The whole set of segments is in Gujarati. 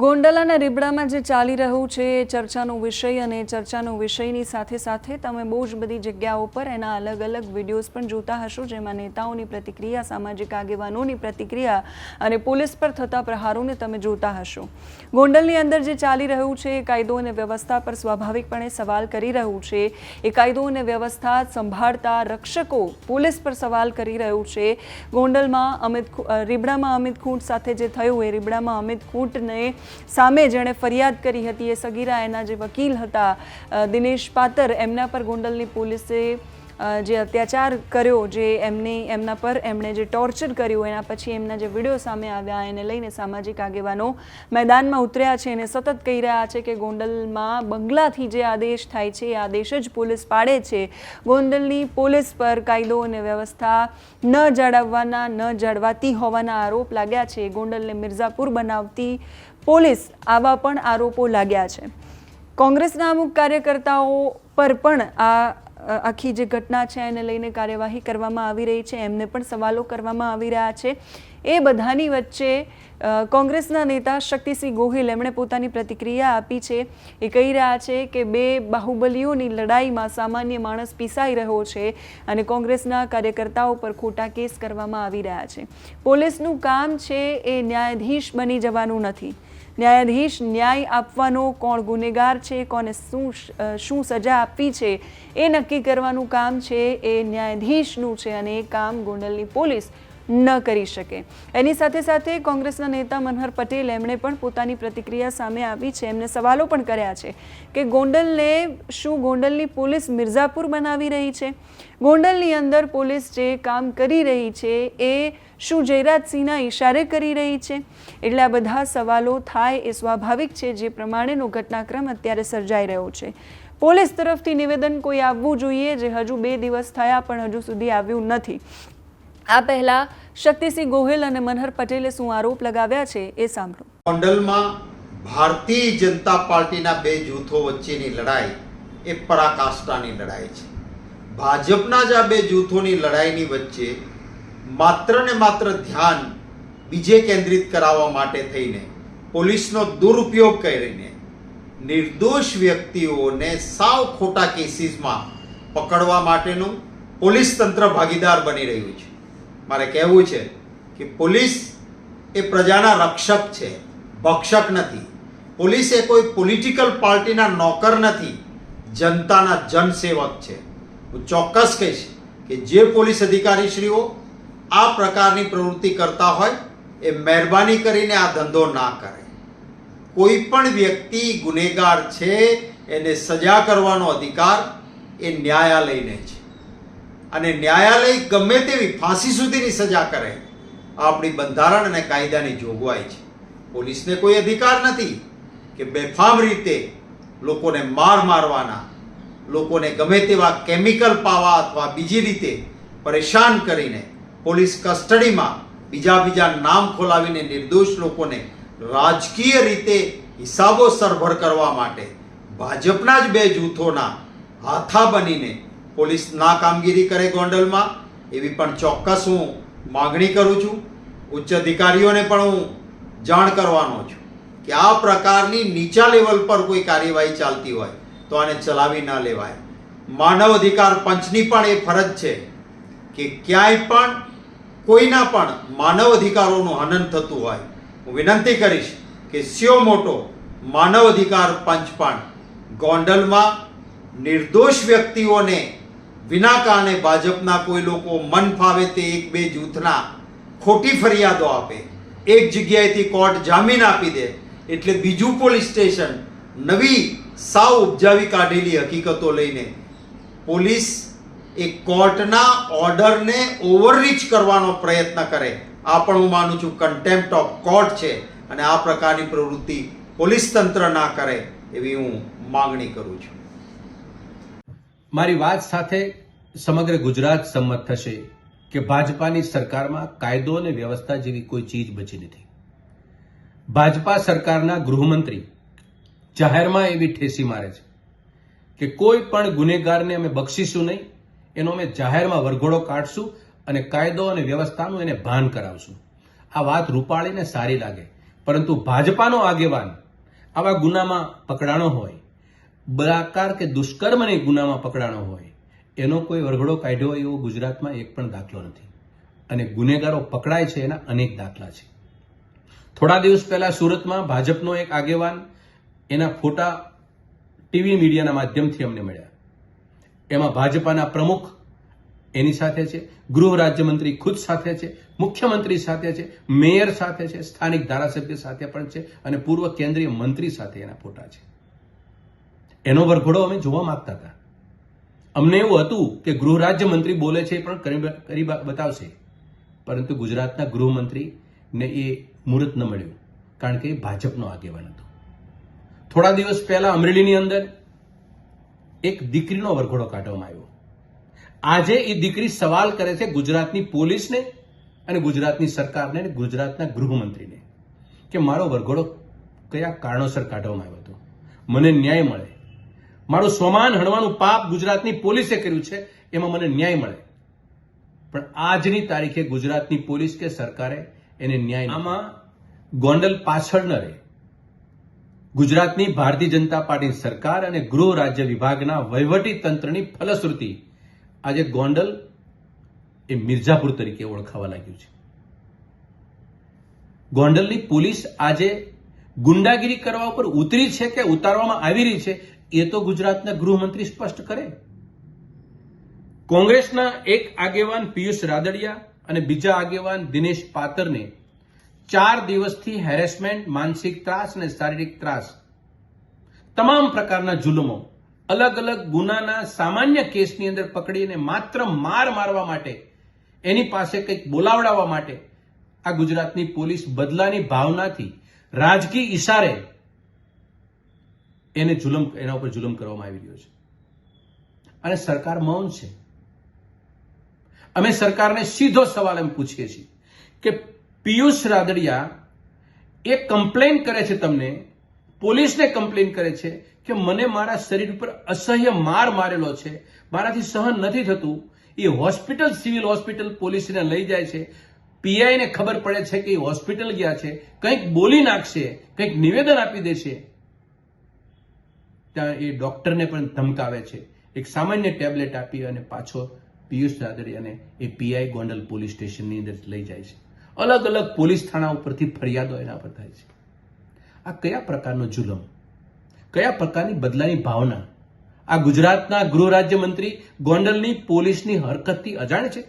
ગોંડલાના રીબડામાં જે ચાલી રહ્યું છે એ ચર્ચાનો વિષય અને ચર્ચાનો વિષયની સાથે સાથે તમે બહુ જ બધી જગ્યાઓ પર એના અલગ અલગ વિડીયોઝ પણ જોતા હશો, જેમાં નેતાઓની પ્રતિક્રિયા, સામાજિક આગેવાનોની પ્રતિક્રિયા અને પોલીસ પર થતા પ્રહારોને તમે જોતા હશો. ગોંડલની અંદર જે ચાલી રહ્યું છે એ કાયદો અને વ્યવસ્થા પર સ્વાભાવિકપણે સવાલ કરી રહ્યું છે. એ કાયદો અને વ્યવસ્થા સંભાળતા રક્ષકો પોલીસ પર સવાલ કરી રહ્યું છે. ગોંડલમાં અમિત રીબડામાં અમિત ખૂંટ સાથે જે થયું, એ રીબડામાં અમિત ખૂંટને સામે જેણે ફરિયાદ કરી હતી એ સગીરા એના જે વકીલ હતા દિનેશ પાતર, એમના પર ગોંડલની પોલીસે જે અત્યાચાર કર્યો, જે એમની, એમના પર એમણે જે ટોર્ચર કર્યું, એના પછી એમના જે વીડિયો સામે આવ્યા, એને લઈને સામાજિક આગેવાનો મેદાનમાં ઉતર્યા છે અને સતત કહી રહ્યા છે કે ગોંડલમાં બંગલાથી જે આદેશ થાય છે, એ આદેશ જ પોલીસ પાડે છે. ગોંડલની પોલીસ પર કાયદો અને વ્યવસ્થા ન જાળવવાના, ન જાળવાતી હોવાના આરોપ લાગ્યા છે. ગોંડલને મિર્ઝાપુર બનાવતી પોલીસ આવા પણ આરોપો લાગ્યા છે. કોંગ્રેસના અમુક કાર્યકર્તાઓ પર પણ આ આખી જે ઘટના છે એને લઈને કાર્યવાહી કરવામાં આવી રહી છે, એમને પણ સવાલો કરવામાં આવી રહ્યા છે. એ બધાની વચ્ચે કોંગ્રેસના નેતા શક્તિસિંહ ગોહિલ એમણે પોતાની પ્રતિક્રિયા આપી છે. એ કહી રહ્યા છે કે બે બાહુબલીઓની લડાઈમાં સામાન્ય માણસ પીસાઈ રહ્યો છે અને કોંગ્રેસના કાર્યકર્તાઓ પર ખોટા કેસ કરવામાં આવી રહ્યા છે. પોલીસનું કામ છે એ ન્યાયાધીશ બની જવાનું નથી. ન્યાયાધીશ ન્યાય આપવાનો કોણ ગુનેગાર છે, કોને શું શું સજા આપવી છે, એ નક્કી કરવાનું કામ છે એ ન્યાયાધીશનું છે અને એ કામ ગોંડલની પોલીસ ન કરી શકે. એની સાથે સાથે કોંગ્રેસના નેતા મનહર પટેલ એમણે પણ પોતાની પ્રતિક્રિયા સામે આવી છે. એમને સવાલો પણ કર્યા છે કે ગોંડલને શું ગોંડલની પોલીસ મિર્ઝાપુર બનાવી રહી છે? ગોંડલની અંદર પોલીસ જે કામ કરી રહી છે એ શું જયરાજસિંહના ઇશારે કરી રહી છે? એટલે આ બધા સવાલો થાય એ સ્વાભાવિક છે. જે પ્રમાણેનો ઘટનાક્રમ અત્યારે સર્જાઈ રહ્યો છે. પોલીસ તરફથી નિવેદન કોઈ આવવું જોઈએ જે હજુ બે દિવસ થયા પણ હજુ સુધી આવ્યું નથી. આ પહેલા શક્તિસિંહ ગોહિલ અને મનહર પટેલે શું આરોપ લગાવ્યા છે એ સાંભળો. ગોંડલમાં ભારતીય જનતા પાર્ટીના બે જૂથો વચ્ચેની લડાઈ એ પરાકાષ્ઠાની લડાઈ છે. ભાજપના જ આ બે જૂથોની લડાઈની વચ્ચે માત્ર ને માત્ર ધ્યાન બીજે કેન્દ્રિત કરાવવા માટે થઈને પોલીસનો દુરુપયોગ કરીને નિર્દોષ વ્યક્તિઓને સાવ ખોટા કેસીસમાં પકડવા માટેનું પોલીસ તંત્ર ભાગીદાર બની રહ્યું છે. મારે કહેવું છે કે પોલીસ એ પ્રજાના રક્ષક છે, ભક્ષક નથી. પોલીસ એ કોઈ પોલિટિકલ પાર્ટીના નોકર નથી, જનતાના જનસેવક છે. હું ચોક્કસ કહીશ કે જે પોલીસ અધિકારીશ્રીઓ આ પ્રકારની પ્રવૃત્તિ કરતા હોય, એ મહેરબાની કરીને આ ધંધો ના કરે. કોઈ પણ વ્યક્તિ ગુનેગાર છે, એને સજા કરવાનો અધિકાર એ ન્યાયાલયને છે. અને ન્યાયાલય ગમે તેવી ફાંસી સુધીની સજા કરે, આપણી બંધારણ અને કાયદાની જોગવાઈ છે. પોલીસને કોઈ અધિકાર નથી કે બેફામ રીતે લોકોને માર મારવાના, લોકોને ગમે તેવા કેમિકલ પાવા અથવા બીજી રીતે પરેશાન કરીને પોલીસ કસ્ટડીમાં બીજા બીજા નામ ખોલાવીને નિર્દોષ લોકોને રાજકીય રીતે હિસાબો સરભર કરવા માટે ભાજપના જ બે જૂથોના હાથા બનીને પોલીસ ના કામગીરી કરે ગોંડલમાં, એવી પણ ચોક્કસ હું માગણી કરું છું. ઉચ્ચ અધિકારીઓને પણ હું જાણ કરવાનો છું કે આ પ્રકારની નીચા લેવલ પર કોઈ કાર્યવાહી ચાલતી હોય તો આને ચલાવી ન લેવાય. માનવ અધિકાર પંચની પણ એ ફરજ છે કે ક્યાંય પણ કોઈના પણ માનવ અધિકારોનું હનન થતું હોય, હું વિનંતી કરીશ કે સ્યો મોટો માનવ અધિકાર પંચ પણ ગોંડલમાં નિર્દોષ વ્યક્તિઓને વિના કારણે ભાજપના કોઈ લોકો મન ફાવે તે એક બે જૂથના ખોટી ફરિયાદો આપે. એક જગ્યાએથી કોર્ટ જામીન આપી દે એટલે બીજું પોલીસ સ્ટેશન નવી સાવ ઉપજાવી કાઢેલી હકીકતો લઈને પોલીસ એ કોર્ટના ઓર્ડરને ઓવરરીચ કરવાનો પ્રયત્ન કરે. આ પણ હું માનું છું કન્ટેમ્પ્ટ ઓફ કોર્ટ છે અને આ પ્રકારની પ્રવૃત્તિ પોલીસ તંત્ર ના કરે એવી હું માંગણી કરું છું. મારી વાત સાથે સમગ્ર ગુજરાત સંમત થશે કે ભાજપાની સરકારમાં કાયદો અને વ્યવસ્થા જેવી કોઈ ચીજ બચી નથી. ભાજપા સરકારના ગૃહમંત્રી જાહેરમાં એવી ઠેસી મારે છે કે કોઈ પણ ગુનેગારને અમે બક્ષીશું નહીં, એનો અમે જાહેરમાં વરઘોડો કાઢશું અને કાયદો અને વ્યવસ્થાનું એને ભાન કરાવશું. આ વાત રૂપાળીને સારી લાગે, પરંતુ ભાજપાનો આગેવાન આવા ગુનામાં પકડાણો હોય બળાકાર કે દુષ્કર્મને ગુનામાં પકડાણો હોય એનો કોઈ વરઘડો કાઢ્યો હોય એવો ગુજરાતમાં એક પણ દાખલો નથી. અને ગુનેગારો પકડાય છે એના અનેક દાખલા છે. થોડા દિવસ પહેલા સુરતમાં ભાજપનો એક આગેવાન એના ફોટા ટીવી મીડિયાના માધ્યમથી અમને મળ્યા. એમાં ભાજપાના પ્રમુખ એની સાથે છે, ગૃહ રાજ્યમંત્રી ખુદ સાથે છે, મુખ્યમંત્રી સાથે છે, મેયર સાથે છે, સ્થાનિક ધારાસભ્ય સાથે પણ છે અને પૂર્વ કેન્દ્રીય મંત્રી સાથે એના ફોટા છે. એનો વરઘોડો અમે જોવા માંગતા હતા. અમને એવું હતું કે ગૃહ રાજ્યમંત્રી બોલે છે, પણ કરી કરી બતાવશે. પરંતુ ગુજરાતના ગૃહમંત્રીને એ મુહૂર્ત ન મળ્યું, કારણ કે એ ભાજપનો આગેવાન હતો. થોડા દિવસ પહેલા અમરેલીની અંદર એક દીકરીનો વરઘોડો કાઢવામાં આવ્યો. આજે એ દીકરી સવાલ કરે છે ગુજરાતની પોલીસને અને ગુજરાતની સરકારને અને ગુજરાતના ગૃહમંત્રીને કે મારો વરઘોડો કયા કારણોસર કાઢવામાં આવ્યો હતો. મને ન્યાય મળે. મારું સ્વમાન હણવાનું પાપ ગુજરાતની પોલીસે કર્યું છે, એમાં મને ન્યાય મળે. પણ આજની તારીખે ગુજરાતની પોલીસ કે સરકારે એને ન્યાય આમાં ગોંડલ પાછળ ન રહે. ગુજરાતની ભારતીય જનતા પાર્ટી સરકાર અને ગૃહ રાજ્ય વિભાગના વહીવટી તંત્રની ફલશ્રુતિ આજે ગોંડલ એ મિર્ઝાપુર તરીકે ઓળખાવા લાગ્યું છે. ગોંડલની પોલીસ આજે ગુંડાગીરી કરવા ઉપર ઉતરી છે કે ઉતારવામાં આવી રહી છે એ તો ગુજરાતના ગૃહમંત્રી સ્પષ્ટ કરે. કોંગ્રેસના એક આગેવાન પિયુષ રાદડિયા અને બીજા આગેવાન દિનેશ પાતરને ચાર દિવસથી હેરેસમેન્ટ, માનસિક ત્રાસ અને શારીરિક ત્રાસ તમામ પ્રકારના જુલમો, અલગ અલગ ગુનાના સામાન્ય કેસની અંદર પકડીને માત્ર માર મારવા માટે, એની પાસે કંઈક બોલાવડાવવા માટે આ ગુજરાતની પોલીસ બદલાની ભાવનાથી રાજકીય ઈશારે એને જુલમ, એના ઉપર જુલમ કરવામાં આવી રહ્યો છે. અને સરકાર મૌન છે. અમે સરકારને સીધો સવાલ એમ પૂછીએ છીએ કે પિયુષ રાદડિયા એ કમ્પ્લેન કરે છે તમને? પોલીસને કમ્પ્લેન કરે છે કે મને મારા શરીર ઉપર અસહ્ય માર મારેલો છે? મારાથી સહન નથી થતું. એ હોસ્પિટલ, સિવિલ હોસ્પિટલ પોલીસને લઈ જાય છે. પીઆઈને ખબર પડે છે કે એ હોસ્પિટલ ગયા છે. કંઈક બોલી નાખશે, કંઈક નિવેદન આપી દેશે. ત્યાં એ ડોક્ટરને પણ ધમકાવે છે. એક સામાન્ય ટેબ્લેટ આપી અને પાછો પિયુષ રાદડિયાને એ પીઆઈ ગોંડલ પોલીસ સ્ટેશનની અંદર લઈ જાય છે. અલગ અલગ પોલીસ થાણા ઉપરથી ફરિયાદો એના પર થાય છે. આ કયા પ્રકારનો જુલમ? કયા પ્રકારની બદલાની ભાવના? આ ગુજરાતના ગૃહ રાજ્યમંત્રી ગોંડલની પોલીસની હરકતથી અજાણ છે?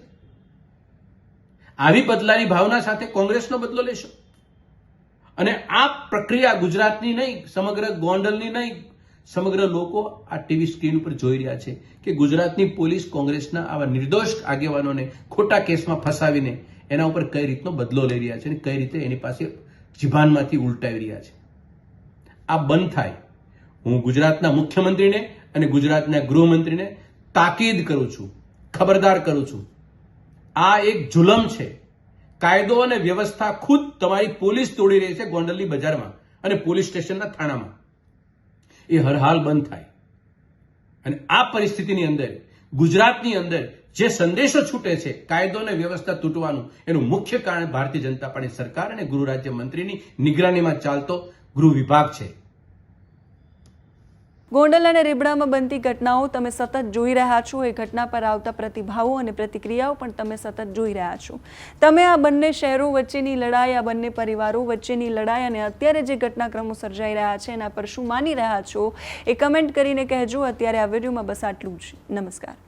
આવી બદલાની ભાવના સાથે કોંગ્રેસનો બદલો લેશો? અને આ પ્રક્રિયા ગુજરાતની નહીં, સમગ્ર ગોંડલની નહીં સમગ્ર લોકો આ ટીવી સ્ક્રીન ઉપર જોઈ રહ્યા છે કે ગુજરાતની પોલીસ કોંગ્રેસના આવા નિર્દોષ આગેવાનોને ખોટા કેસમાં ફસાવીને એના ઉપર કઈ રીતનો બદલો લઈ રહ્યા છે અને કઈ રીતે એની પાસે જીભાનમાંથી ઉલટાવી રહ્યા છે. આ બંધ થાય. હું ગુજરાતના મુખ્યમંત્રીને અને ગુજરાતના ગૃહમંત્રીને તાકીદ કરું છું, ખબરદાર કરું છું. આ એક જુલમ છે. કાયદો અને વ્યવસ્થા ખુદ તમારી પોલીસ તોડી રહી છે ગોંડલની બજારમાં અને પોલીસ સ્ટેશનના થાણામાં. એ હરહાલ બંધ થાય. અને આ પરિસ્થિતિની અંદર, ગુજરાતની અંદર જે સંદેશો છૂટે છે, કાયદો અને વ્યવસ્થા તૂટવાનું, એનું મુખ્ય કારણ ભારતીય જનતા પાર્ટી સરકાર અને ગૃહ રાજ્ય મંત્રીની નિગરાનીમાં ચાલતો ગૃહ વિભાગ છે. ગોંડલ અને રીબડામાં બનતી ઘટનાઓ તમે સતત જોઈ રહ્યા છો. એ ઘટના પર આવતા પ્રતિભાવો અને પ્રતિક્રિયાઓ પણ તમે સતત જોઈ રહ્યા છો. તમે આ બંને શહેરો વચ્ચેની લડાઈ, આ બંને પરિવારો વચ્ચેની લડાઈ અને અત્યારે જે ઘટનાક્રમો સર્જાઈ રહ્યા છે, એના પર શું માની રહ્યા છો, એ કમેન્ટ કરીને કહેજો. અત્યારે આ વિડીયોમાં બસ આટલું જ. નમસ્કાર.